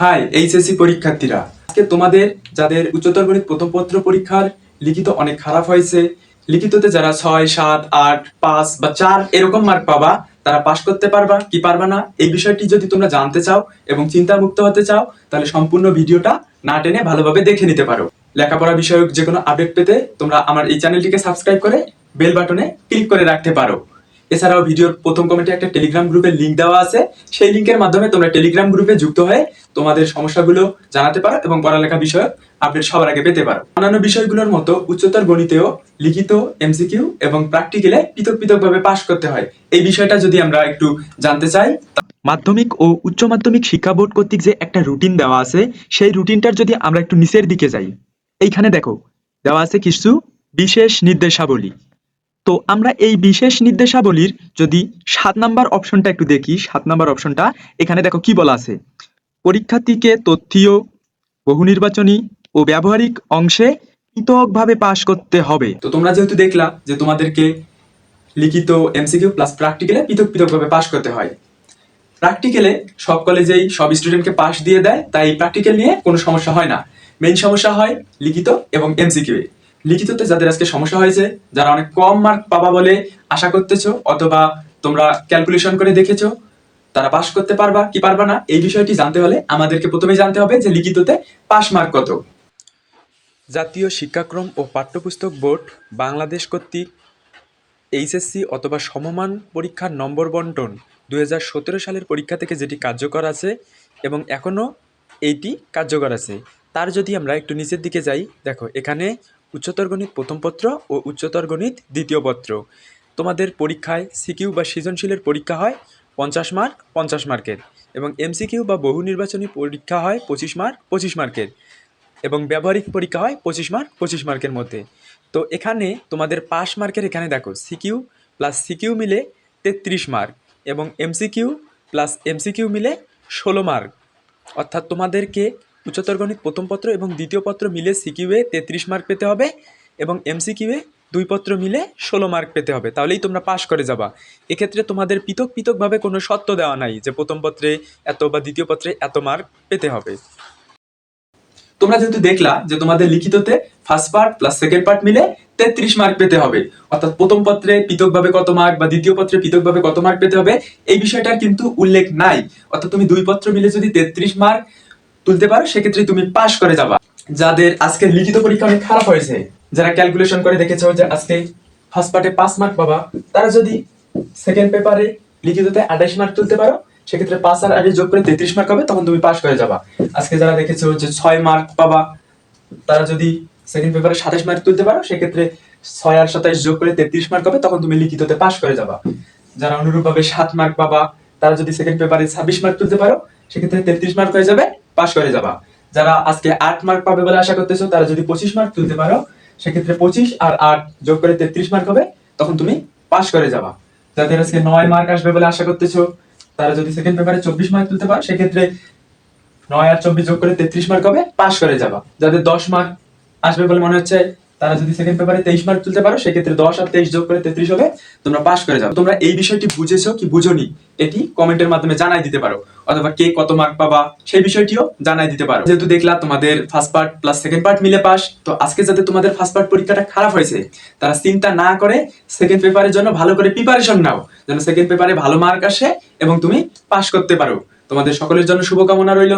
High, HSC পরীক্ষার্থীরা। আজকে তোমাদের, যাদের উচ্চতর গণিত প্রথম পত্র পরীক্ষার লিখিত অনেক খারাপ হয়েছে, লিখিততে যারা ছয়, সাত, আট, পাঁচ বা চার এরকম মার্ক পাবা, তারা পাশ করতে পারবা, কি পারবা না, এই বিষয়টি যদি তোমরা জানতে চাও এবং চিন্তা মুক্ত হতে চাও, তাহলে সম্পূর্ণ ভিডিওটা না টেনে ভালোভাবে দেখে নিতে পারো। লেখাপড়া বিষয়ক যে কোনো আপডেট পেতে তোমরা আমার এই চ্যানেলটিকে সাবস্ক্রাইব করে বেল বাটনে ক্লিক করে রাখতে পারো। এছাড়াও ভিডিওর প্রথম কমেন্টে একটা টেলিগ্রাম গ্রুপের লিঙ্ক দেওয়া আছে। সেই লিঙ্কের মাধ্যমে তোমরা টেলিগ্রাম গ্রুপে যুক্ত হয়ে তোমাদের সমস্যাগুলো জানাতে পারো এবং পড়ালেখা বিষয়ক আপডেট সবার আগে পেতে পারো। অন্যান্য বিষয়গুলোর মতো উচ্চতর গণিতেও লিখিত এমসিকিউ এবং প্র্যাকটিক্যালে পৃথক পৃথকভাবে পাশ করতে হয়। এই বিষয়টা যদি আমরা একটু জানতে চাই মাধ্যমিক ও উচ্চ মাধ্যমিক শিক্ষা বোর্ড কর্তৃক যে একটা রুটিন দেওয়া আছে, সেই রুটিনটার যদি আমরা একটু নিচের দিকে যাই, এইখানে দেখো, দেওয়া আছে কিছু বিশেষ নির্দেশাবলী। তো আমরা এই বিশেষ নির্দেশাবলীর যদি সাত নাম্বার অপশনটা একটু দেখি, সাত নাম্বার অপশনটা, এখানে দেখো কি বলা আছে? পরীক্ষার্থীকে তথ্যীয়, বহু নির্বাচনী ও ব্যবহারিক অংশে পৃথকভাবে পাশ করতে হবে। তো তোমরা যেহেতু দেখলা যে তোমাদেরকে লিখিত এমসিকিউ প্লাস প্র্যাকটিক্যালে পৃথক পৃথকভাবে পাশ করতে হয়। প্র্যাকটিক্যালে সব কলেজেই সব স্টুডেন্টকে পাশ দিয়ে দেয়, তাই প্র্যাকটিক্যাল নিয়ে কোনো সমস্যা হয় না। মেইন সমস্যা হয় লিখিত এবং এমসিকিউ লিখিততে যাদের আজকে সমস্যা হয়েছে, যারা অনেক কম মার্ক পাবা বলে আশা করতেছো, অথবা তোমরা ক্যালকুলেশন করে দেখেছ, তারা পাশ করতে পারবা কি পারবা না, এই বিষয়টি জানতে হলে আমাদেরকে প্রথমে জানতে হবে যে লিখিততে পাস মার্ক কত। জাতীয় শিক্ষাক্রম ও পাঠ্যপুস্তক বোর্ড বাংলাদেশ কর্তৃক এইচএসসি অথবা সমমান পরীক্ষার নম্বর বন্টন দুই হাজার সতেরো সালের পরীক্ষা থেকে যেটি কার্যকর আছে এবং এখনও এইটি কার্যকর আছে। তার যদি আমরা একটু নিচের দিকে যাই, দেখো এখানে উচ্চতর গণিত প্রথম পত্র ও উচ্চতর গণিত দ্বিতীয় পত্র। তোমাদের পরীক্ষায় সিকিউ বা সৃজনশীলের পরীক্ষা হয় পঞ্চাশ মার্ক, পঞ্চাশ মার্কের এবং এমসিকিউ বা বহু নির্বাচনী পরীক্ষা হয় পঁচিশ মার্ক, পঁচিশ মার্কের এবং ব্যবহারিক পরীক্ষা হয় পঁচিশ মার্ক, পঁচিশ মার্কের মধ্যে। তো এখানে তোমাদের পাস মার্কের এখানে দেখো, সিকিউ প্লাস সিকিউ মিলে তেত্রিশ মার্ক এবং এমসিকিউ প্লাস এমসিকিউ মিলে ষোলো মার্ক। অর্থাৎ তোমাদেরকে উচ্চতর গণিত প্রথম পত্র এবং দ্বিতীয় পত্র মিলে সিকিউয়ে তেত্রিশ মার্ক পেতে হবে এবং এমসিকিউয়ে দুই পত্র মিলে ষোলো মার্ক পেতে হবে। তাহলেই তোমরা পাশ করে যাবা। এক্ষেত্রে তোমাদের পৃথক পৃথকভাবে কোনো শর্ত দেওয়া নাই যে প্রথম পত্রে এত বা দ্বিতীয় পত্রে এত মার্ক পেতে হবে। তোমরা যেহেতু দেখলা যে তোমাদের লিখিততে first part plus second part মিলে তেত্রিশ মার্ক পেতে হবে। অর্থাৎ প্রথম পত্রে পৃথকভাবে কত মার্ক বা দ্বিতীয় পত্রে পৃথকভাবে কত মার্ক পেতে হবে, এই বিষয়টার কিন্তু উল্লেখ নাই। অর্থাৎ তুমি দুই পত্র মিলে যদি তেত্রিশ মার্ক তুলতে পারো, সেক্ষেত্রে তুমি পাশ করে যাবা। যাদের আজকে লিখিত পরীক্ষা অনেক খারাপ হয়েছে, যারা ক্যালকুলেশন করে দেখেছ যে আজকে ফার্স্ট পার্টে পাঁচ মার্ক পাবা, তারা যদি সেকেন্ড পেপারে লিখিততে আঠাইশ মার্ক তুলতে পারো, সেক্ষেত্রে পাঁচ আর আগে যোগ করে তেত্রিশ মার্ক হবে, তখন তুমি পাশ করে যাবা। আজকে যারা দেখেছ যে ছয় মার্ক পাবা, তারা যদি সেকেন্ড পেপারে সাতাশ মার্ক তুলতে পারো, সেক্ষেত্রে ছয় আর সাতাইশ যোগ করে তেত্রিশ মার্ক হবে, তখন তুমি লিখিততে পাশ করে যাবা। যারা অনুরূপভাবে সাত মার্ক পাবা, তারা যদি সেকেন্ড পেপারে ছাব্বিশ মার্ক তুলতে পারো, সেক্ষেত্রে তেত্রিশ মার্ক হয়ে যাবে। পাশ করে যাবা। যারা আজকে আট মার্ক পাবে বলে আশা করতেছো, তারা যদি পঁচিশ মার্ক তুলতে পারো, সেক্ষেত্রে পঁচিশ আর আট যোগ করে তেত্রিশ মার্ক হবে, তখন তুমি পাশ করে যাবা। যাদের আজকে নয় মার্ক আসবে বলে আশা করতেছো, তারা যদি সেকেন্ড পেপারে চব্বিশ মার্ক তুলতে পারো, সেক্ষেত্রে নয় আর চব্বিশ যোগ করে তেত্রিশ মার্ক হবে, পাশ করে যাবা। যাদের দশ মার্ক আসবে বলে মনে হচ্ছে, তারা যদি সেকেন্ড পেপারে তেইশ মার্ক তুলতে পারো, সেক্ষেত্রে দশ আর তেইশ যোগ করে তেত্রিশ হবে, তোমরা পাশ করে যাবে। তোমরা এই বিষয়টি বুঝেছ কি বুঝোনি, এটি কমেন্টের মাধ্যমে জানাই দিতে পারো। অথবা কে কত মার্ক পাবা, সেই বিষয়টিও জানাই দিতে পারো। যেহেতু দেখলা তোমাদের first part plus second part মিলে পাস তো আজকে যাতে তোমাদের ফার্স্ট পার্ট পরীক্ষাটা খারাপ হয়েছে, তারা চিন্তা না করে সেকেন্ড পেপারের জন্য ভালো করে প্রিপারেশন নাও, যেন সেকেন্ড পেপারে ভালো মার্ক আসে এবং তুমি পাস করতে পারো। তোমাদের সকলের জন্য শুভকামনা রইল।